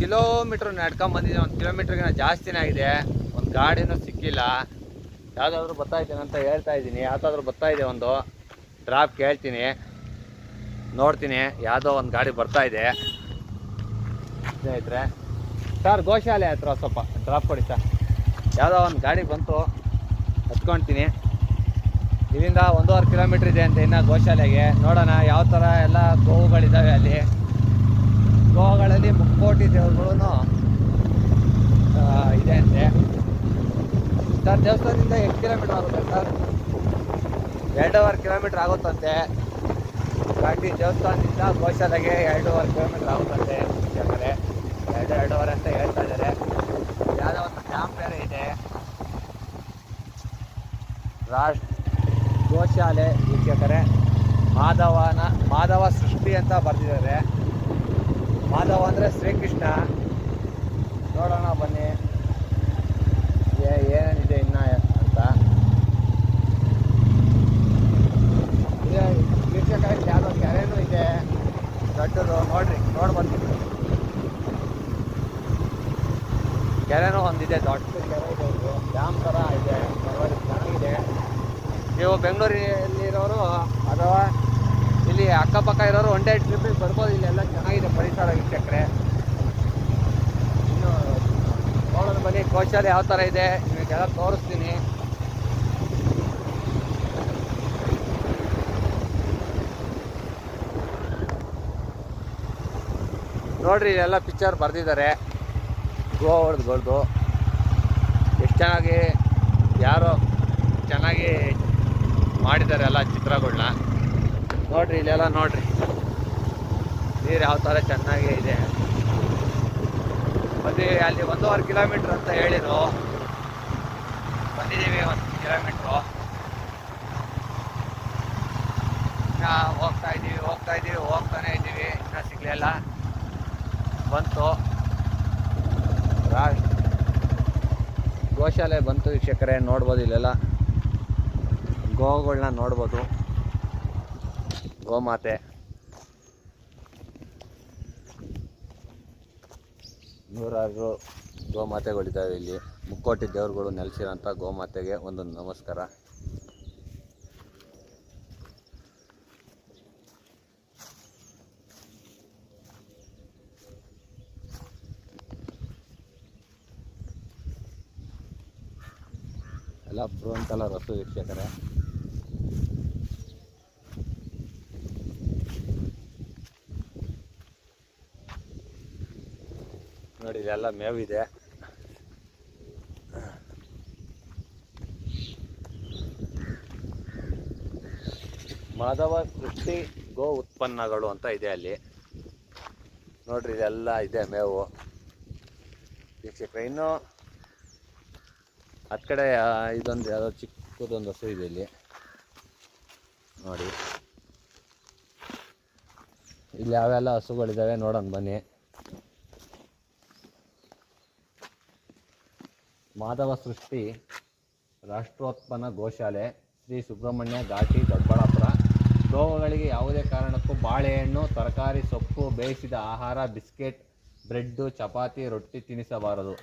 Kilometre ನಡ್ಕೊಂಡ್ ಬಂದಿದ್ದೀನಿ ಒಂದು ಕಿಲೋಮೀಟ್ರ್ಗಿನ ಜಾಸ್ತಿನೇ ಆಗಿದೆ. ಒಂದು ಗಾಡಿನೂ ಸಿಕ್ಕಿಲ್ಲ. ಯಾವುದಾದ್ರೂ ಬರ್ತಾ ಅಂತ ಹೇಳ್ತಾ ಇದ್ದೀನಿ. ಯಾವುದಾದ್ರೂ ಬರ್ತಾ ಇದೆ ಒಂದು? ಡ್ರಾಪ್ ಕೇಳ್ತೀನಿ. ನೋಡ್ತೀನಿ. ಯಾವುದೋ ಒಂದು ಗಾಡಿ ಬರ್ತಾ ಇದೆ. ಸ್ನೇಹಿತರೆ, ಸರ್, ಗೋಶಾಲೆ ಹತ್ರ ಸ್ವಲ್ಪ ಡ್ರಾಪ್ ಕೊಡಿ ಸರ್. ಯಾವುದೋ ಒಂದು ಗಾಡಿ ಬಂತು ಹತ್ಕೊಳ್ತೀನಿ ಇಲ್ಲಿಂದ ಒಂದೂವರೆ ಕಿಲೋಮೀಟ್ರ್ ಇದೆ ಅಂತ ಇನ್ನು ಗೋಶಾಲೆಗೆ. ನೋಡೋಣ, ಯಾವ ಥರ ಎಲ್ಲ ಗೋವುಗಳಿದ್ದಾವೆ ಅಲ್ಲಿ. ಗೋವುಗಳಲ್ಲಿ ಮುಕ್ಕೋಟಿ ದೇವರುಗಳು ಇದೆ ಅಂತೆ. ಸರ್, ದೇವಸ್ಥಾನದಿಂದ ಎಷ್ಟು ಕಿಲೋಮೀಟ್ರ್ ಆಗುತ್ತೆ ಸರ್? ಎರಡೂವರೆ ಕಿಲೋಮೀಟ್ರ್ ಆಗುತ್ತಂತೆ. ಗಾಂಧಿ ದೇವಸ್ಥಾನದಿಂದ ಗೋಶಾಲೆಗೆ ಎರಡೂವರೆ ಕಿಲೋಮೀಟ್ರ್ ಆಗುತ್ತಂತೆ ಯಾಕಂದರೆ ಎರಡು, ಎರಡೂವರೆ ಅಂತ ಹೇಳ್ತಾ ಇದ್ದಾರೆ. ಯಾವುದೋ ಒಂದು ಡ್ಯಾಮ್ ಬೇರೆ ಇದೆ. ರಾಷ್ಟ್ರ ಗೋಶಾಲೆ ವೀಕ್ಷಕರೇ ಮಾಧವನ, ಮಾಧವ ಸೃಷ್ಟಿ ಅಂತ ಬರೆದಿದ್ದಾರೆ. ಮಾಧವ ಅಂದರೆ ಶ್ರೀಕೃಷ್ಣ. ನೋಡೋಣ ಬನ್ನಿ. ಏನೇನಿದೆ ಇನ್ನ ಅಂತ. ವೀಕ್ಷಕರೇ ಯಾವುದೋ ಕೆರೆನೂ ಇದೆ. ದೊಡ್ಡದು, ನೋಡ್ರಿ, ನೋಡಿ ಬಂದ್ಬಿಟ್ಟು ಕೆರೆನೂ ಒಂದಿದೆ, ದೊಡ್ಡ ಕೆರೆ ಇದೆ. ಡ್ಯಾಮ್ ಥರ ಇದೆ. ಚೆನ್ನಾಗಿದೆ. ನೀವು ಬೆಂಗಳೂರಿನಲ್ಲಿ ಅಕ್ಕಪಕ್ಕ ಇರೋರು ಒನ್ ಡೇ ಟ್ರಿಪ್ಪಿಗೆ ಬರ್ಬೋದು, ಇಲ್ಲೆಲ್ಲ ಚೆನ್ನಾಗಿದೆ ಪರಿಸರ ವೀಕ್ಷಕರೇ. ಇನ್ನು ನೋಡೋಣ ಬನ್ನಿ, ಗೋಶಾಲ ಯಾವ ಥರ ಇದೆ, ನಿಮಗೆಲ್ಲ ತೋರಿಸ್ತೀನಿ. ನೋಡ್ರಿ, ಇಲ್ಲೆಲ್ಲ ಪಿಕ್ಚರ್ ಬರೆದಿದ್ದಾರೆ. ಗೋ ಹೊಡೆದ್ಗಳ್ದು ಎಷ್ಟು ಚೆನ್ನಾಗಿ, ಯಾರೋ ಚೆನ್ನಾಗಿ ಮಾಡಿದ್ದಾರೆ ಎಲ್ಲ ಚಿತ್ರಗಳನ್ನ. ನೋಡ್ರಿ, ಇಲ್ಲೆಲ್ಲ ನೋಡ್ರಿ. ನೀರು ಯಾವ ಥರ ಚೆನ್ನಾಗೇ ಇದೆ. ಮತ್ತೆ ಅಲ್ಲಿ ಒಂದೂವರೆ ಕಿಲೋಮೀಟ್ರ್ ಅಂತ ಹೇಳಿದ್ರು. ಬಂದಿದ್ದೀವಿ ಒಂದು ಕಿಲೋಮೀಟ್ರು. ಇನ್ನ ಹೋಗ್ತಾ ಇದ್ದೀವಿ ಹೋಗ್ತಾ ಇದ್ದೀವಿ, ಹೋಗ್ತಾನೆ ಇದ್ದೀವಿ. ಇನ್ನೂ ಸಿಗಲಿಲ್ಲ. ಬಂತು. ಗೋಶಾಲೆ ಬಂತು ವೀಕ್ಷಕರೇ, ನೋಡ್ಬೋದು ಇಲ್ಲೆಲ್ಲ. ಗೋವುಗಳನ್ನ ನೋಡ್ಬೋದು. ಗೋಮಾತೆ ನೂರಾರು ಗೋಮಾತೆಗಳಿದ್ದಾವೆ ಇಲ್ಲಿ. ಮುಕ್ಕೋಟಿ ದೇವರುಗಳು ನೆಲೆಸಿರೋಂಥ ಗೋಮಾತೆಗೆ ಒಂದು ನಮಸ್ಕಾರ. ಎಲ್ಲ ಕಲರ್ ಹಸು ವೀಕ್ಷಕರೇ. ಮೇವು ಮೇವಿದೆ. ಮಾಧವ ಕೃಷಿ ಗೋ ಉತ್ಪನ್ನಗಳು ಅಂತ ಇದೆ ಅಲ್ಲಿ. ನೋಡ್ರಿ ಇದೆಲ್ಲ ಇದೆ ಮೇವು. ವೀಕ್ಷಕರೇ, ಇನ್ನು ಹತ್ತು ಕಡೆ ಇದೊಂದು ಯಾವುದೋ ಚಿಕ್ಕದೊಂದು ಹಸು ಇದೆ ಇಲ್ಲಿ. ನೋಡಿ. ಇಲ್ಲಿ ಯಾವೆಲ್ಲ ಹಸುಗಳಿದ್ದಾವೆ ನೋಡೋಣ ಬನ್ನಿ. ಮಾಧವ ಸೃಷ್ಟಿ ರಾಷ್ಟ್ರೋತ್ಪನ್ನ ಗೋಶಾಲೆ ಶ್ರೀ ಸುಬ್ರಹ್ಮಣ್ಯ ಘಾಟಿ ದೊಡ್ಡಬಳ್ಳಾಪುರ. ರೋಗಗಳಿಗೆ ಯಾವುದೇ ಕಾರಣಕ್ಕೂ ಬಾಳೆಹಣ್ಣು ತರಕಾರಿ ಸೊಪ್ಪು ಬೇಯಿಸಿದ ಆಹಾರ ಬಿಸ್ಕೆಟ್ ಬ್ರೆಡ್ಡು ಚಪಾತಿ ರೊಟ್ಟಿ ತಿನ್ನಿಸಬಾರದು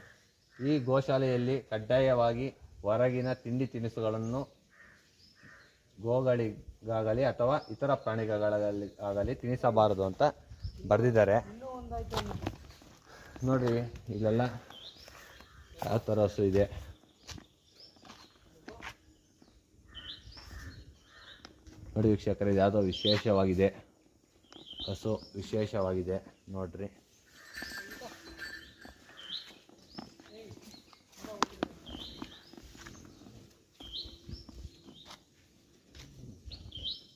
ಈ ಗೋಶಾಲೆಯಲ್ಲಿ ಕಡ್ಡಾಯವಾಗಿ ಹೊರಗಿನ ತಿಂಡಿ ತಿನಿಸುಗಳನ್ನು ಗೋಗಳಿಗಾಗಲಿ ಅಥವಾ ಇತರ ಪ್ರಾಣಿಗಳಿಗಾಗಲಿ ಆಗಲಿ ತಿನ್ನಿಸಬಾರದು ಅಂತ ಬರೆದಿದ್ದಾರೆ. ನೋಡಿರಿ ಇಲ್ಲೆಲ್ಲ ಯಾವ ಥರ ಹಸು ಇದೆ ನೋಡಿ ವೀಕ್ಷಕರೇ ಇದು ಯಾವುದೋ ವಿಶೇಷವಾಗಿದೆ ಹಸು ವಿಶೇಷವಾಗಿದೆ ನೋಡ್ರಿ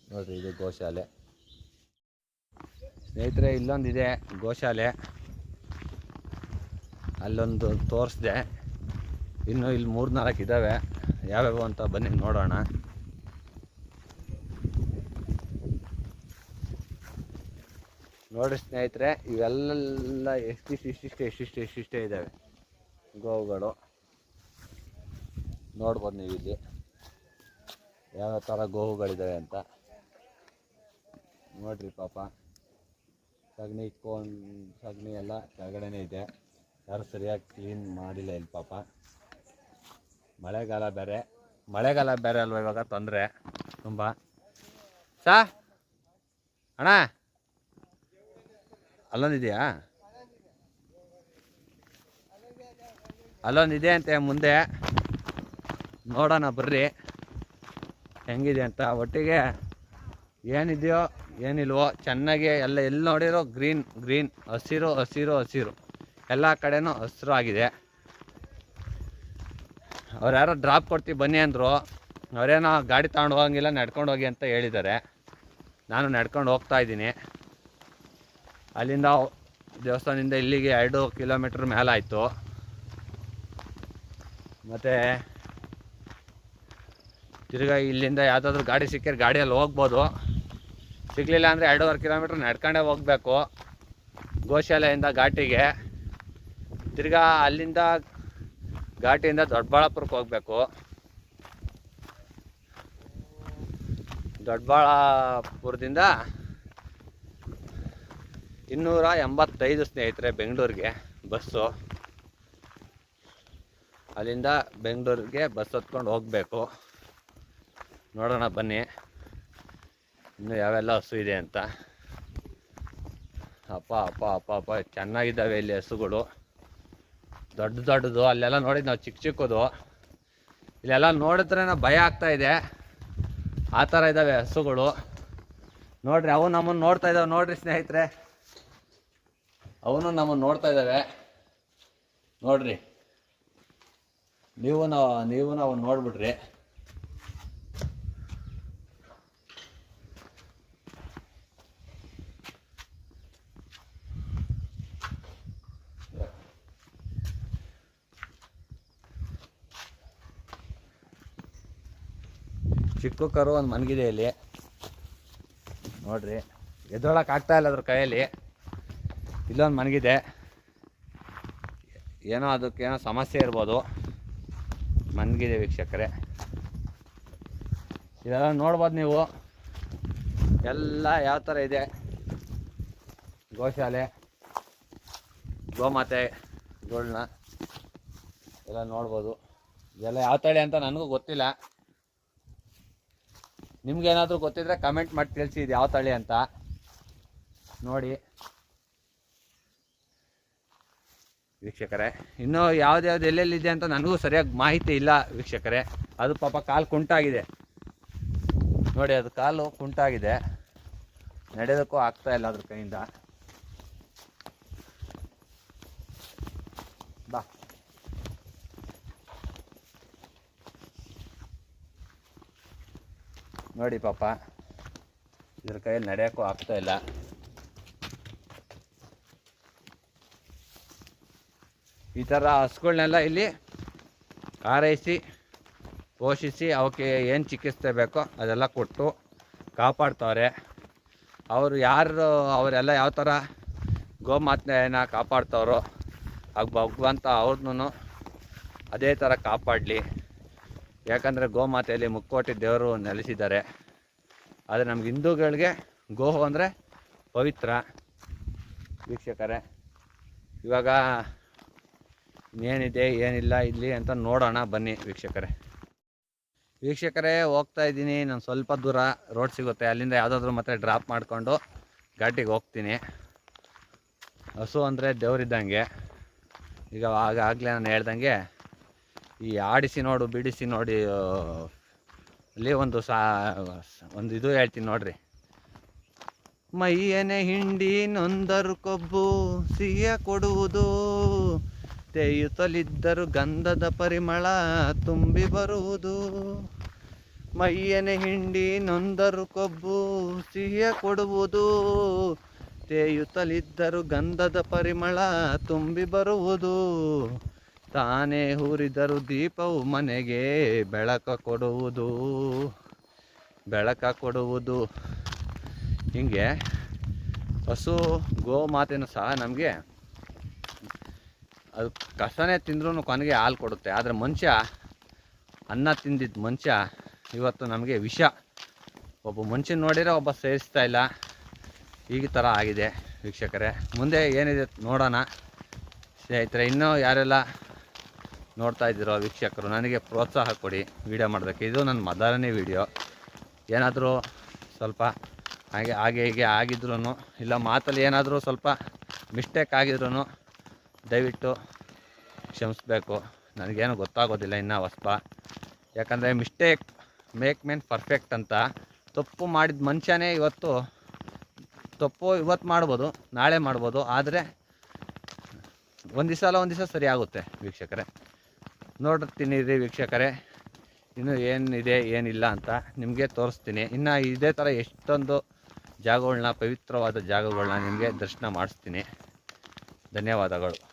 ನೋಡ್ರಿ ಇದು ಗೋಶಾಲೆ ಸ್ನೇಹಿತರೆ ಇಲ್ಲೊಂದಿದೆ ಗೋಶಾಲೆ ಅಲ್ಲೊಂದು ತೋರಿಸ್ದೆ. ಇನ್ನು ಇಲ್ಲಿ ಮೂರು ನಾಲ್ಕು ಇದ್ದಾವೆ ಯಾವ್ಯಾವು ಅಂತ ಬನ್ನಿ ನೋಡೋಣ. ನೋಡಿ ಸ್ನೇಹಿತರೆ ಇವೆಲ್ಲ ಎಷ್ಟಿಷ್ಟು ಇಷ್ಟಿಷ್ಟು ಎಷ್ಟಿಷ್ಟು ಎಷ್ಟಿಷ್ಟೇ ಇದ್ದಾವೆ ಗೋವುಗಳು. ನೋಡ್ಬೋದು ನೀವು ಇಲ್ಲಿ. ಯಾವ ಥರ ಗೋವುಗಳಿದ್ದಾವೆ ಅಂತ. ನೋಡ್ರಿ ಪಾಪ. ಸಗಣಿ ಕೋನ್ ಸಗಣಿ ಎಲ್ಲ ಕೆಳಗಡೆನೇ ಇದೆ. ಯಾರು ಸರಿಯಾಗಿ ಕ್ಲೀನ್ ಮಾಡಿಲ್ಲ ಇಲ್ಲಿ ಪಾಪ. ಮಳೆಗಾಲ ಬೇರೆ. ಮಳೆಗಾಲ ಬೇರೆ ಅಲ್ವ ಇವಾಗ? ತೊಂದರೆ. ತುಂಬ. ಸಾ, ಅಣ್ಣ. ಅಲ್ಲೊಂದಿದೆಯಾ? ಅಲ್ಲೊಂದಿದೆ ಅಂತೆ ಮುಂದೆ. ನೋಡೋಣ, ಬರ್ರಿ. ಹೆಂಗಿದೆ ಅಂತ. ಒಟ್ಟಿಗೆ ಏನಿದೆಯೋ, ಏನಿಲ್ವೋ, ಚೆನ್ನಾಗಿ ಎಲ್ಲ ಎಲ್ಲಿ ನೋಡಿರೋ ಗ್ರೀನ್ ಗ್ರೀನ್ ಹಸಿರು ಹಸಿರು ಹಸಿರು. ಎಲ್ಲ ಕಡೆನೂ ಹಸಿರು ಆಗಿದೆ. ಅವ್ರು ಯಾರೋ ಡ್ರಾಪ್ ಕೊಡ್ತೀವಿ ಬನ್ನಿ ಅಂದರು. ಅವರೇನೋ ಗಾಡಿ ತಗೊಂಡು ಹೋಗಂಗಿಲ್ಲ, ನಡ್ಕೊಂಡು ಹೋಗಿ ಅಂತ ಹೇಳಿದ್ದಾರೆ. ನಾನು ನಡ್ಕೊಂಡು ಹೋಗ್ತಾ ಇದ್ದೀನಿ. ಅಲ್ಲಿಂದ ದೇವಸ್ಥಾನದಿಂದ ಇಲ್ಲಿಗೆ ಎರಡು ಕಿಲೋಮೀಟ್ರ್ ಮೇಲಾಯಿತು. ಮತ್ತು ತಿರ್ಗಾ ಇಲ್ಲಿಂದ ಯಾವುದಾದ್ರೂ ಗಾಡಿ ಸಿಕ್ಕಿದ್ರೆ ಗಾಡಿಯಲ್ಲಿ ಹೋಗ್ಬೋದು. ಸಿಗಲಿಲ್ಲ ಅಂದರೆ ಎರಡೂವರೆ ಕಿಲೋಮೀಟ್ರ್ ನಡ್ಕೊಂಡೇ ಹೋಗಬೇಕು. ಗೋಶಾಲೆಯಿಂದ ಘಾಟಿಗೆ. ತಿರ್ಗಾ ಅಲ್ಲಿಂದ ಘಾಟಿಯಿಂದ ದೊಡ್ಡಬಳ್ಳಾಪುರಕ್ಕೆ ಹೋಗಬೇಕು. ದೊಡ್ಡಬಳ್ಳಾಪುರದಿಂದ ಇನ್ನೂರ ಎಂಬತ್ತೈದು ಸ್ನೇಹಿತರೆ ಬೆಂಗಳೂರಿಗೆ ಬಸ್ಸು. ಅಲ್ಲಿಂದ ಬೆಂಗಳೂರಿಗೆ ಬಸ್ ಹತ್ಕೊಂಡು ಹೋಗಬೇಕು. ನೋಡೋಣ ಬನ್ನಿ. ಇನ್ನು ಯಾವೆಲ್ಲ ಹಸು ಇದೆ ಅಂತ. ಅಪ್ಪ ಅಪ್ಪ ಅಪ್ಪ ಅಪ್ಪ, ಚೆನ್ನಾಗಿದ್ದಾವೆ ಇಲ್ಲಿ ಹಸುಗಳು. ದೊಡ್ಡ ದೊಡ್ಡದು, ಅಲ್ಲೆಲ್ಲ ನೋಡಿದ್ದು ನಾವು ಚಿಕ್ಕ ಚಿಕ್ಕದು. ಇಲ್ಲೆಲ್ಲ ನೋಡಿದ್ರೆ ಭಯ ಆಗ್ತಾ ಇದೆ. ಆ ಥರ ಇದ್ದಾವೆ ಹಸುಗಳು. ನೋಡ್ರಿ, ಅವು ನಮ್ಮನ್ನು ನೋಡ್ತಾ ಇದ್ದಾವೆ ನೋಡ್ರಿ ಸ್ನೇಹಿತರೆ. ಅವನು ನಮ್ಮನ್ನು ನೋಡ್ತಾ ಇದ್ದಾವೆ ನೋಡ್ರಿ. ನೀವು ನಾವು ನೀವು ನಾವು ನೋಡ್ಬಿಡ್ರಿ. ಚಿಕ್ಕ ಕರು ಒಂದು ಮನಗಿದೆ ಇಲ್ಲಿ. ನೋಡ್ರಿ ಆಗ್ತಾ ಇಲ್ಲ ಅದ್ರ ಕೈಯಲ್ಲಿ. ಇಲ್ಲೊಂದು ಮನಗಿದೆ. ಏನೋ ಅದಕ್ಕೇನೋ ಸಮಸ್ಯೆ ಇರ್ಬೋದು. ಮನಗಿದೆ ವೀಕ್ಷಕರೇ. ಇದೆಲ್ಲ ನೋಡ್ಬೋದು ನೀವು. ಎಲ್ಲ ಯಾವ ಥರ ಇದೆ? ಗೋಶಾಲೆ ಗೋಮಾತೆಗಳ್ನ ಎಲ್ಲ ನೋಡ್ಬೋದು. ಇದೆಲ್ಲ ಯಾವ ತಳಿ ಅಂತ ನನಗೂ ಗೊತ್ತಿಲ್ಲ. ನಿಮ್ಗೇನಾದರೂ ಗೊತ್ತಿದ್ರೆ ಕಮೆಂಟ್ ಮಾಡಿ ತಿಳಿಸಿ, ಇದು ಯಾವ ತಳಿ ಅಂತ. ನೋಡಿ. ವೀಕ್ಷಕರೇ, ಇನ್ನೂ ಯಾವ್ದ್ಯಾವ್ದು ಎಲ್ಲೆಲ್ಲಿದೆ ಅಂತ ನನಗೂ ಸರಿಯಾಗಿ ಮಾಹಿತಿ ಇಲ್ಲ ವೀಕ್ಷಕರೇ. ಅದು ಪಾಪ ಕಾಲು ಕುಂಟಾಗಿದೆ. ನೋಡಿ, ಅದು ಕಾಲು ಕುಂಟಾಗಿದೆ. ನಡೆಯೋದಕ್ಕೂ ಆಗ್ತಾ ಇಲ್ಲ ಅದ್ರ ಕೈಯಿಂದ. ನೋಡಿ ಪಾಪ, ಇದ್ರ ಕೈಯಲ್ಲಿ ನಡೆಯೋಕ್ಕೂ ಆಗ್ತಾ ಇಲ್ಲ. ಈ ಥರ ಹಸುಗಳನ್ನೆಲ್ಲ ಇಲ್ಲಿ ಆರೈಸಿ ಪೋಷಿಸಿ, ಅವಕ್ಕೆ ಏನು ಚಿಕಿತ್ಸೆ ಬೇಕೋ ಅದೆಲ್ಲ ಕೊಟ್ಟು ಕಾಪಾಡ್ತವ್ರೆ. ಅವರು ಯಾರು, ಅವರೆಲ್ಲ ಯಾವ ಥರ ಗೋಮಾತೆನ ಕಾಪಾಡ್ತವ್ರೋ ಆಗ ಭಗವಂತ ಅವ್ರನ್ನೂ ಅದೇ ಥರ ಕಾಪಾಡಲಿ. ಯಾಕಂದರೆ ಗೋಮಾತೆಯಲ್ಲಿ ಮುಕ್ಕೋಟಿ ದೇವರು ನೆಲೆಸಿದ್ದಾರೆ. ಆದರೆ ನಮ್ಗೆ ಹಿಂದೂಗಳಿಗೆ ಗೋ ಅಂದರೆ ಪವಿತ್ರ. ವೀಕ್ಷಕರೇ, ಇವಾಗ ಏನಿದೆ, ಏನಿಲ್ಲ ಇಲ್ಲಿ ಅಂತ ನೋಡೋಣ, ಬನ್ನಿ ವೀಕ್ಷಕರೇ. ವೀಕ್ಷಕರೇ, ಹೋಗ್ತಾ ಇದ್ದೀನಿ. ನಾನು ಸ್ವಲ್ಪ ದೂರ ರೋಡ್ ಸಿಗುತ್ತೆ. ಅಲ್ಲಿಂದ ಯಾವುದಾದ್ರೂ ಮತ್ತೆ ಡ್ರಾಪ್ ಮಾಡಿಕೊಂಡು ಘಾಟಿಗೆ ಹೋಗ್ತೀನಿ. ಹಸು ಅಂದರೆ ದೇವರಿದ್ದಂಗೆ. ಈಗ ಆಗ ಆಗಲೇ ನಾನು ಹೇಳ್ದಂಗೆ ಈ ಆಡಿಸಿ ನೋಡು, ಬಿಡಿಸಿ ನೋಡಿ ಅಲ್ಲಿ ಒಂದು ಸಾ, ಒಂದು ಇದು ಹೇಳ್ತೀನಿ ನೋಡ್ರಿ. ಮೈಯನೆ ಹಿಂಡಿ ನೊಂದರು ಕೊಬ್ಬು ಸಿಹಿಯ ಕೊಡುವುದು, ತೇಯುತ್ತಲಿದ್ದರು ಗಂಧದ ಪರಿಮಳ ತುಂಬಿ ಬರುವುದು. ಮೈಯನೆ ಹಿಂಡಿ ನೊಂದರು ಕೊಬ್ಬು ಸಿಹಿಯ ಕೊಡುವುದು, ತೇಯುತ್ತಲಿದ್ದರು ಗಂಧದ ಪರಿಮಳ ತುಂಬಿ ಬರುವುದು. ತಾನೇ ಹೂರಿದರು ದೀಪವು ಮನೆಗೆ ಬೆಳಕ ಕೊಡುವುದು. ಬೆಳಕ ಕೊಡುವುದು. ಹೀಗೆ ಹಸು ಗೋಮಾತೆನೂ ಸಹ ನಮಗೆ ಅದು ಕಸನೇ ತಿಂದ್ರೂ ಕೊನೆಗೆ ಹಾಲು ಕೊಡುತ್ತೆ. ಆದರೆ ಮನುಷ್ಯ ಅನ್ನ ತಿಂದಿದ್ದ ಮನುಷ್ಯ ಇವತ್ತು ನಮಗೆ ವಿಷ. ಒಬ್ಬ ಮನುಷ್ಯನ ನೋಡಿದರೆ ಒಬ್ಬ ಸೇರಿಸ್ತಾ ಇಲ್ಲ. ಈಗ ಥರ ಆಗಿದೆ ವೀಕ್ಷಕರೇ. ಮುಂದೆ ಏನಿದೆ ನೋಡೋಣ. ಸ್ನೇಹಿತರೆ, ಇನ್ನೂ ಯಾರೆಲ್ಲ ನೋಡ್ತಾ ಇದ್ದೀರೋ ವೀಕ್ಷಕರು, ನನಗೆ ಪ್ರೋತ್ಸಾಹ ಕೊಡಿ ವಿಡಿಯೋ ಮಾಡೋದಕ್ಕೆ ಇದು ನನ್ನ ಮೊದಲನೇ ವಿಡಿಯೋ ಏನಾದರೂ ಸ್ವಲ್ಪ ಹಾಗೆ ಹಾಗೆ, ಹೀಗೆ ಆಗಿದ್ರೂ ಇಲ್ಲ ಮಾತಲ್ಲಿ ಏನಾದರೂ ಸ್ವಲ್ಪ ಮಿಸ್ಟೇಕ್ ಆಗಿದ್ರೂ ದಯವಿಟ್ಟು ಕ್ಷಮಿಸ್ಬೇಕು. ನನಗೇನು ಗೊತ್ತಾಗೋದಿಲ್ಲ ಇನ್ನೂ ಹೊಸ್ಪ ಯಾಕಂದರೆ ಮಿಸ್ಟೇಕ್ ಮೇಕ್ ಮೆನ್ ಪರ್ಫೆಕ್ಟ್ ಅಂತ ತಪ್ಪು ಮಾಡಿದ ಮನುಷ್ಯನೇ ಇವತ್ತು ತಪ್ಪು ಇವತ್ತು ಮಾಡ್ಬೋದು, ನಾಳೆ ಮಾಡ್ಬೋದು, ಆದರೆ ಒಂದು ದಿವಸ ಅಲ್ಲ ಒಂದು ದಿವಸ ಸರಿ ಆಗುತ್ತೆ ವೀಕ್ಷಕರೇ. ನೋಡ್ತೀನಿ ರೀ ವೀಕ್ಷಕರೇ. ಇನ್ನು ಏನಿದೆ, ಏನಿಲ್ಲ ಅಂತ ನಿಮಗೆ ತೋರಿಸ್ತೀನಿ. ಇನ್ನು ಇದೇ ಥರ ಎಷ್ಟೊಂದು ಜಾಗಗಳನ್ನ ಪವಿತ್ರವಾದ ಜಾಗಗಳನ್ನ ನಿಮಗೆ ದರ್ಶನ ಮಾಡಿಸ್ತೀನಿ. ಧನ್ಯವಾದಗಳು.